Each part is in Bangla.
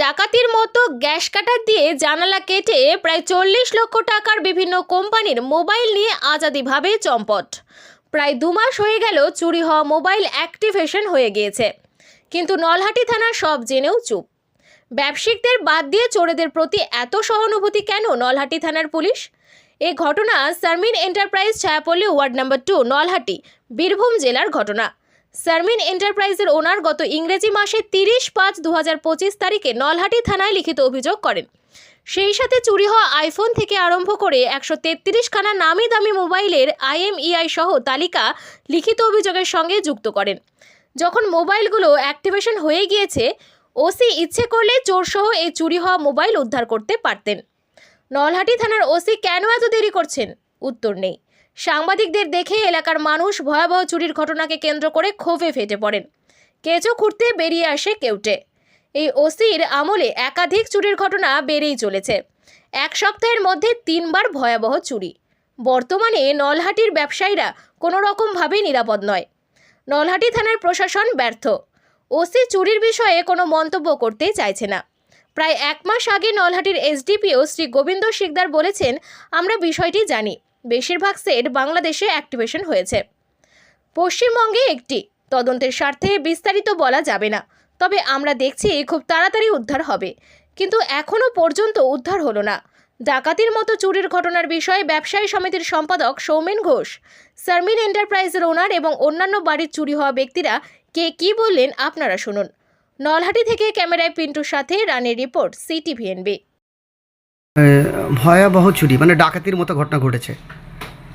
ডাকাতির মতো গ্যাস কাটার দিয়ে জানালা কেটে প্রায় চল্লিশ লক্ষ টাকার বিভিন্ন কোম্পানির মোবাইল নিয়ে আজাদিভাবে চম্পট। প্রায় দু মাস হয়ে গেল চুরি হওয়া মোবাইল অ্যাক্টিভেশন হয়ে গিয়েছে। কিন্তু নলহাটি থানা সব জেনেও চুপ। ব্যবসায়িকদের বাদ দিয়ে চোরেদের প্রতি এত সহানুভূতি কেন নলহাটি থানার পুলিশ? এ ঘটনা Sarmin enterprise Chhayapalli ward number two Nalhati, Birbhum জেলার ঘটনা। সারমিন এন্টারপ্রাইজের ওনার গত ইংরেজি মাসে তিরিশ পাঁচ দু তারিখে নলহাটি থানায় লিখিত অভিযোগ করেন। সেই সাথে চুরি হওয়া আইফোন থেকে আরম্ভ করে একশো তেত্রিশখানা নামি দামি মোবাইলের আইএমইআই সহ তালিকা লিখিত অভিযোগের সঙ্গে যুক্ত করেন। যখন মোবাইলগুলো অ্যাক্টিভেশন হয়ে গিয়েছে, ওসি ইচ্ছে করলে চোরসহ এই চুরি হওয়া মোবাইল উদ্ধার করতে পারতেন। নলহাটি থানার ওসি, কেন এত দেরি করছেন? উত্তর নেই। সাংবাদিকদের দেখে এলাকার মানুষ ভয়াবহ চুরির ঘটনাকে কেন্দ্র করে ক্ষোভে ফেটে পড়েন। কেঁচো খুঁড়তে বেরিয়ে আসে কেউটে। এই ওসির আমলে একাধিক চুরির ঘটনা বেড়েই চলেছে। এক সপ্তাহের মধ্যে তিনবার ভয়াবহ চুরি। বর্তমানে নলহাটির ব্যবসায়ীরা কোনো রকমভাবেই নিরাপদ নয়। নলহাটি থানার প্রশাসন ব্যর্থ। ওসি চুরির বিষয়ে কোনো মন্তব্য করতে চাইছে না। প্রায় এক মাস আগে নলহাটির এসডিপিও শ্রী গোবিন্দ শিকদার বলেছেন, আমরা বিষয়টি জানি। বেশিরভাগ সেট বাংলাদেশে অ্যাক্টিভেশন হয়েছে। পশ্চিমবঙ্গে একটি। তদন্তের স্বার্থে বিস্তারিত বলা যাবে না। তবে আমরা দেখছি খুব তাড়াতাড়ি উদ্ধার হবে। কিন্তু এখনও পর্যন্ত উদ্ধার হলো না। ডাকাতির মতো চুরির ঘটনার বিষয়ে ব্যবসায়ী সমিতির সম্পাদক সৌমেন ঘোষ, সারমিন এন্টারপ্রাইজের ওনার এবং অন্যান্য বাড়ির চুরি হওয়া ব্যক্তিরা কে কী বললেন আপনারা শুনুন। নলহাটি থেকে ক্যামেরায় পিন্টুর সাথে রানের রিপোর্ট সিটিভিএনবি ভয়াবহ চুরি মানে ডাকাতির মতো ঘটনা ঘটেছে।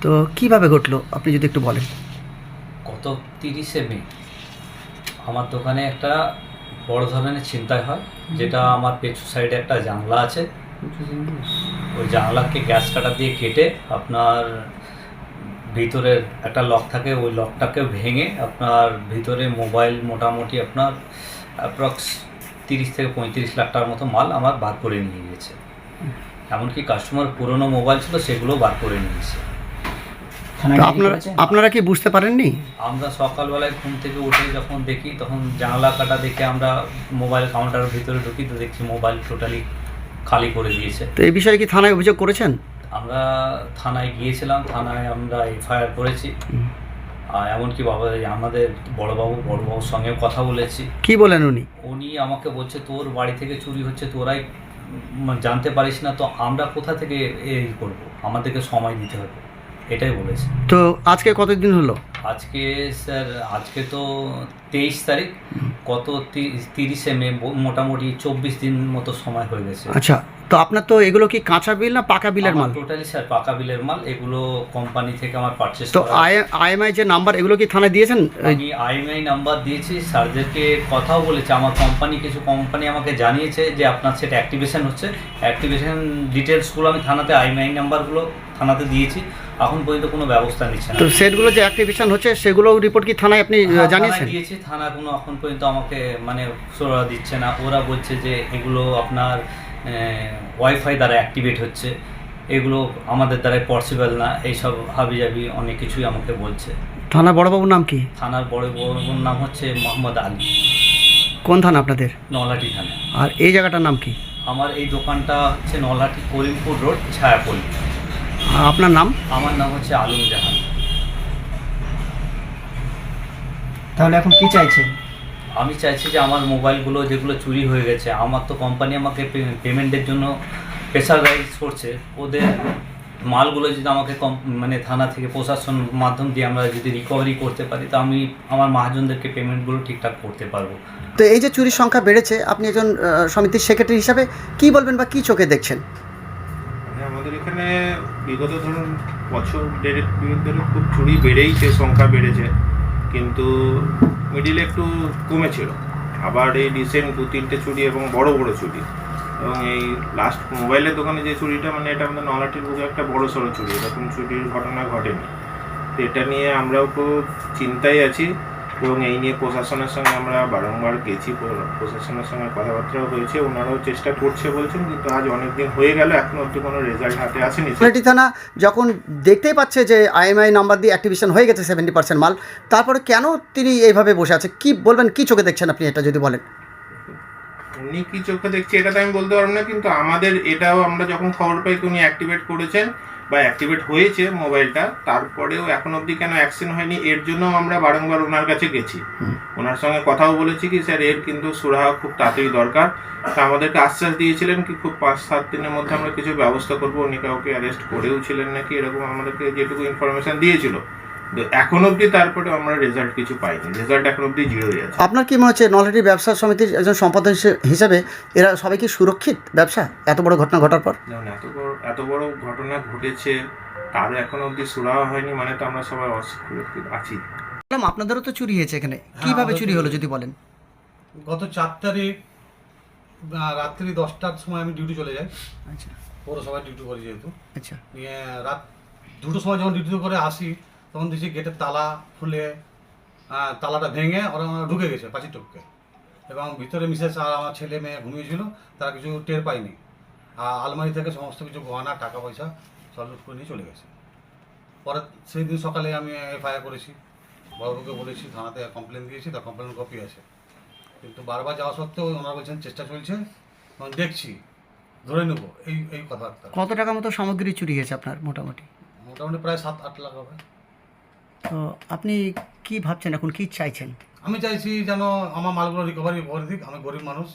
তো কীভাবে ঘটলো, আপনি যদি একটু বলেন। গত তিরিশে মে, আমার দোকানে একটা বড় ধরনের ছিনতাই হয়, যেটা আমার পেছু সাইডে একটা জানলা আছে। ওই জানলাকে গ্যাস কাটা দিয়ে কেটে আপনার ভিতরের একটা লক থাকে, ওই লকটাকে ভেঙে আপনার ভিতরে মোবাইল মোটামুটি আপনার অ্যাপ্রক্স তিরিশ থেকে পঁয়ত্রিশ লাখ টাকার মতো মাল আমার বার করে নিয়ে গেছে এমনকি কাস্টমার পুরনো মোবাইল ছিল সেগুলো বার করে নিয়েছে। আপনারা আপনারা কি বুঝতে পারেননি? আমরা সকালবেলায় ঘুম থেকে উঠে যখন দেখি তখন জানালা কাটা দেখে আমরা মোবাইল কাউন্টারের ভিতরে ঢুকি তো দেখছি মোবাইল টোটালি খালি করে দিয়েছে। তো এই বিষয়ে কি থানায় অভিযোগ করেছেন? আমরা থানায় গিয়েছিলাম থানায় আমরা এফআইআর করেছি। আর এমনকি বাবা আমাদের বড়বাবু বড়বাবুর সঙ্গেও কথা বলেছি। কি বলেন উনি? উনি আমাকে বলছে তোর বাড়ি থেকে চুরি হচ্ছে তোরাই জানতে পারিস না তো আমরা কোথা থেকে এই করব? আমাদেরকে সময় দিতে হবে। এটাই বলেছে। তো আজকে কতদিন হলো? আজকে স্যার আজকে তো তেইশ তারিখ। কত তিরিশে মে মোটামুটি চব্বিশ দিন মতো সময় হয়ে গেছে। আচ্ছা তো আপনার তো এগুলো কি কাঁচা বিল না পাকা বিলের মাল? টোটালি স্যার পাকা বিলের মাল। এগুলো কোম্পানি থেকে আমার পারচেস তো আইএমআই যে নাম্বার এগুলো কি থানায় দিয়েছেন? আমি আইএমআই নাম্বার দিয়েছি স্যারদেরকে কথাও বলেছে। আমার কোম্পানি কিছু কোম্পানি আমাকে জানিয়েছে যে আপনার সেটা অ্যাক্টিভেশন হচ্ছে। অ্যাক্টিভেশন ডিটেলসগুলো আমি থানাতে আইএমআই নাম্বারগুলো থানাতে দিয়েছি। এখন পর্যন্ত কোনো ব্যবস্থা নিচ্ছে না। তো সেটগুলো যে অ্যাক্টিভেশন হচ্ছে সেগুলো রিপোর্ট কি থানায় আপনি হ্যাঁ, জানিয়েছেন? দিয়েছি। থানা কোনো এখন পর্যন্ত আমাকে মানে সোরা দিচ্ছে না। ওরা বলছে যে এগুলো আপনার ওয়াইফাই দ্বারা অ্যাক্টিভেট হচ্ছে। এগুলো আমাদের দ্বারা পসিবল না। এইসব হাবিজাবি অনেক কিছুই আমাকে বলছে। থানা বড়বাবুর নাম কি? থানার বড় বড় নাম হচ্ছে মোহাম্মদ আলী। কোন থানা আপনাদের? নলহাটি থানা। আর এই জায়গাটার নাম কি? আমার এই দোকানটা হচ্ছে নলহাটি করিমপুর রোড ছায়াপল্লী। আপনার নাম? আমার নাম হচ্ছে আলম জাহান। তাহলে এখন কি চাইছেন? আমি চাইছি যে আমার মোবাইলগুলো যেগুলো চুরি হয়ে গেছে আমার তো কোম্পানি আমাকে পেমেন্টের জন্য প্রেশারাইজ করছে। ওদের মালগুলো যদি আমাকে কম মানে থানা থেকে প্রশাসন মাধ্যম দিয়ে আমরা যদি রিকভারি করতে পারি তো আমি আমার মহাজনদেরকে পেমেন্টগুলো ঠিকঠাক করতে পারব। তো এই যে চুরির সংখ্যা বেড়েছে আপনি একজন সমিতির সেক্রেটারি হিসাবে কি বলবেন বা কি চোখে দেখছেন? মানে আমাদের এখানে বিগত ধরুন বছর দেড়েক ধরে খুব চুরি বেড়েইছে সংখ্যা বেড়েছে। কিন্তু মিডিলে একটু কমেছিল। আবার এই রিসেন্ট দু, তিনটে চুরি এবং বড় বড় চুরি। এবং এই লাস্ট মোবাইলের দোকানে যে চুরিটা মানে এটা আমাদের নলাটির বুকে একটা বড় সড়ো চুরি। এরকম চুরির ঘটনা ঘটেনি। তো এটা নিয়ে আমরাও খুব চিন্তায় আছি। এবং এই নিয়ে প্রশাসনের সঙ্গে আমরা বারংবার গেছি প্রশাসনের সঙ্গে কথাবার্তাও হয়েছে ওনারাও চেষ্টা করছে বলছেন কিন্তু আজ অনেক দিন হয়ে গেল এখনও অব্দি কোনো রেজাল্ট হাতে আসেনি। সিলেটি থানা যখন দেখতেই পাচ্ছে যে আইএমআই নাম্বার দিয়ে অ্যাক্টিভেশন হয়ে গেছে সেভেন্টি পার্সেন্ট মাল তারপরে কেন তিনি এইভাবে বসে আছে? কি বলবেন কি চোখে দেখছেন আপনি এটা যদি বলেন? উনি কি চোখে দেখছে এটা তো আমি বলতে পারব না কিন্তু আমাদের এটাও আমরা যখন খবর পাই উনি অ্যাক্টিভেট করেছেন। বা অ্যাক্টিভেট হয়েছে মোবাইলটা তারপরেও এখন অবধি কেন অ্যাকশন হয়নি এর জন্য আমরা বারংবার ওনার কাছে গেছি। ওনার সঙ্গে কথাও বলেছি কি স্যার এর কিন্তু সুরাহা খুব তাড়াতাড়ি দরকার। তা আমাদেরকে আশ্বাস দিয়েছিলেন কি খুব পাঁচ সাত দিনের মধ্যে আমরা কিছু ব্যবস্থা করব। উনি কাউকে অ্যারেস্ট করেও ছিলেন নাকি এরকম আমাদেরকে যেটুকু ইনফরমেশন দিয়েছিল। এখন অবধি তারপরে আমরা রেজাল্ট কিছু পাইনি। রেজাল্ট এখন অবধি জিরো আছে। আপনার কি মনে হচ্ছে নলহাটি ব্যবসা সমিতির একজন সম্পাদক হিসে- হিসেবে এরা সবাই কি সুরক্ষিত ব্যবসা? এত বড় ঘটনা ঘটার পর? যেমন এত বড় এত বড় ঘটনা ঘটেছে তার এখন অবধি সুরাহা হয়নি মানে তো আমরা সবাই অসুরক্ষিত আছি। ম্যাডাম আপনাদেরও তো চুরি হয়েছে এখানে। কীভাবে চুরি হলো যদি বলেন? গত চার তারিখ রাত্রি দশটার সময় আমি ডিউটি চলে যাই। আচ্ছা। পৌরসভায় ডিউটি করি যেহেতু। আচ্ছা। নিয়ে রাত দুটোর সময় যখন ডিউটি করে আসি তখন দেখছি গেটের তালা খুলে আহ, তালাটা ভেঙে ওরা ঢুকে গেছে পাঁচি টপকে। এবং ভিতরে মিসেস আর আমার ছেলে মেয়ে ঘুমিয়েছিল তারা কিছু টের পায়নি। আর আলমারি থেকে সমস্ত কিছু গহনা টাকা পয়সা সব লুট করে নিয়ে চলে গেছে। পরে সেই দিন সকালে আমি এফআইআর করেছি। বড়বাবুকে বলেছি থানাতে কমপ্লেন দিয়েছি তার কমপ্লেন কপি আছে। কিন্তু বারবার যাওয়া সত্ত্বেও ওনারা বলছেন চেষ্টা চলছে এবং দেখছি ধরে নেব। এই এই কথাবার্তা। কত টাকা মতো সামগ্রী চুরি হয়েছে আপনার মোটামুটি? মোটামুটি প্রায় সাত আট লাখ হবে। তো আপনি কি ভাবছেন এখন কি চাইছেন? আমি চাইছি যেন আমার মালগুলো রিকভারি করে দিক আমি গরিব মানুষ।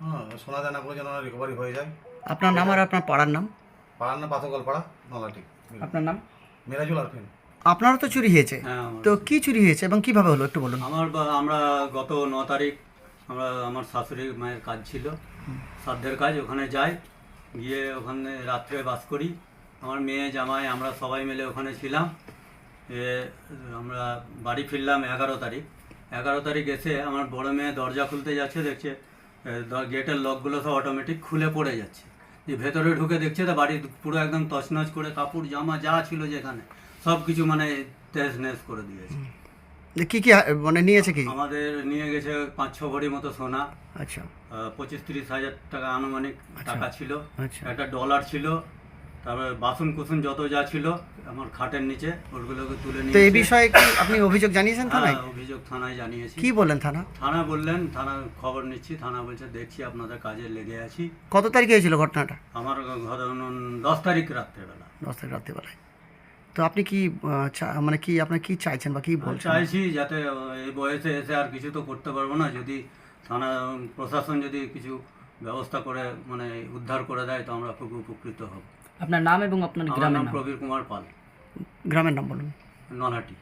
হ্যাঁ সোনা দানাগুলো যেন রিকভারি হয়ে যায়। আপনার নাম আর আপনার পাড়ার নাম? পাড়ার নাম পাথরগল পাড়া নলাটি আপনার নাম? মেরাজুল আরফিন। আপনারও তো চুরি হয়েছে? হ্যাঁ তো কি চুরি হয়েছে এবং কীভাবে হলো একটু বলুন। আমার আমরা গত ন তারিখ আমরা আমার শাশুড়ি মায়ের কাজ ছিল। সাধ্যের কাজ ওখানে যাই গিয়ে ওখানে রাত্রে বাস করি। আমার মেয়ে জামাই আমরা সবাই মিলে ওখানে ছিলাম। আমরা বাড়ি ফিরলাম এগারো তারিখ। এগারো তারিখ এসে আমার বড় মেয়ে দরজা খুলতে যাচ্ছে দেখছে গেটের লকগুলো সব অটোমেটিক খুলে পড়ে যাচ্ছে। যে ভেতরে ঢুকে দেখছে তো বাড়ি পুরো একদম তছনছ করে কাপড় জামা যা ছিল যেখানে সব কিছু মানে তেজ নেজ করে দিয়েছে। কি কি মানে নিয়েছে কি? আমাদের নিয়ে গেছে পাঁচ ছ ভরি মতো সোনা। আচ্ছা। পঁচিশ তিরিশ হাজার টাকা আনুমানিক টাকা ছিল। আচ্ছা। একটা ডলার ছিল। তারপরে বাসন কুসুন যত যা ছিল আমার খাটের নিচে ওগুলোকে তুলে তো নিয়ে এই বিষয়ে কি আপনি অভিযোগ জানিয়েছেন থানায়? হ্যাঁ, অভিযোগ থানায় জানিয়েছি। কি বললেন থানা? থানা বললেন থানা খবর নিচ্ছি থানা বলছে দেখছি আপনাদের কাজে লেগে আছি। কত তারিখে হয়েছিল ঘটনাটা? আমার ধরুন দশ তারিখ রাত্রেবেলা। দশ তারিখ রাত্রিবেলায়। তো আপনি কি মানে কি আপনার কি চাইছেন বা কি বলছেন? চাইছি যাতে এই বয়সে এসে আর কিছু তো করতে পারব না। যদি থানা প্রশাসন যদি কিছু ব্যবস্থা করে মানে উদ্ধার করে দেয় তো আমরা খুব উপকৃত হব। আপনার নাম এবং আপনার গ্রামের নাম নাম। প্রবীর কুমার পাল। গ্রামের নাম বলুন। নলহাটি।